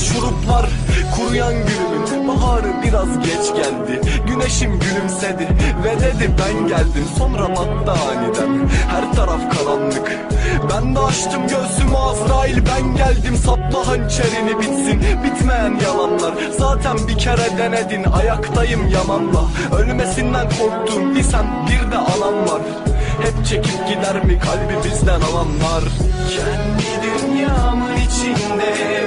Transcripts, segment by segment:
şuruplar Kuruyan gülümün baharı biraz geç geldi. Güneşim gülümsedi ve dedi ben geldim. Sonra battı aniden her taraf karanlık. Ben de açtım göğsümü Azrail ben geldim. Sapla hançerini bitsin bitmeyen yalanlar. Zaten bir kere denedin ayaktayım yamanla. Ölmesinden korktuğum bir bir de anam var. Hep çekip gider mi kalbi bizden alanlar? Kendi dünyamın içinde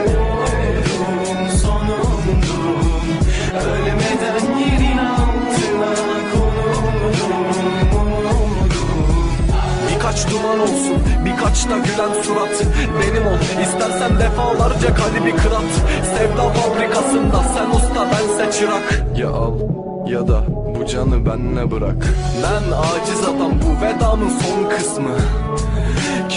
Duman olsun. Birkaç da gülen surat. Benim ol istersen defalarca kalbi kırat. Sevda fabrikasında sen usta bense çırak. Ya al ya da canı benle bırak. Ben aciz adam bu vedamın son kısmı.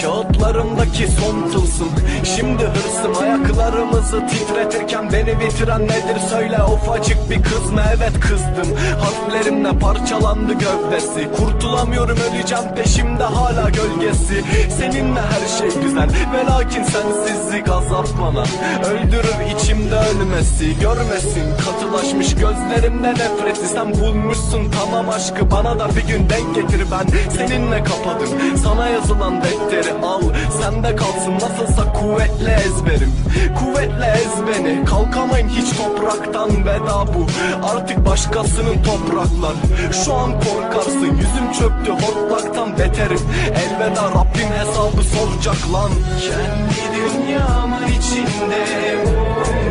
Kağıtlarımdaki son tılsım. Şimdi hırsım ayaklarımızı titretirken Beni bitiren nedir? Söyle ufacık bir kız mı? Evet kızdım. Harflerimle parçalandı gövdesi. Kurtulamıyorum öleceğim peşimde hala gölgesi. Seninle her şey güzel ve lakin sensizlik azap bana. Öldürür içimde ölmesi görmesin. Katılaşmış gözlerimde nefreti Sen bulmuşsun tamam aşkı bana da bir gün denk getir. Ben seninle kapadım sana yazılan defteri al. Sende kalsın nasılsa kuvvetle ezberim. Kuvvetle ez beni Kalkamayın hiç topraktan veda bu. Artık başkasının topraklar Şu an korkarsın. Yüzüm çöktü hortlaktan beterim. Elveda Rabbim hesabı soracak lan. Kendi dünyamın içinde oldum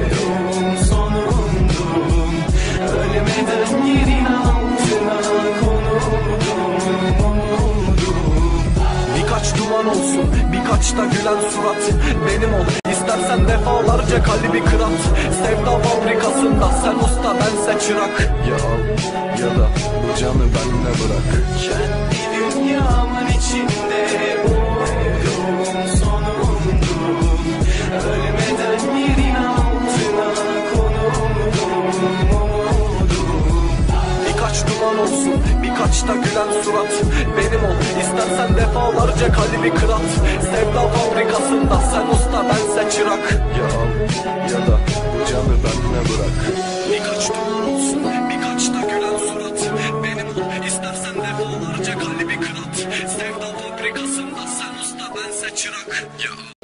da gülen surat Benim ol. İstersen defalarca kalbi kırat. Sevda fabrikasında sen usta bense çırak. Ya al ya da bu canı benle bırak saçta gülen surat. Benim ol istersen defalarca kalbi kırat. Sevda fabrikasında sen usta bense çırak. Ya al ya da bu canı benle bırak. Birkaç dolar olsun birkaç da gülen surat. Benim ol istersen defalarca kalbi kırat. Sevda fabrikasında sen usta bense çırak. Ya.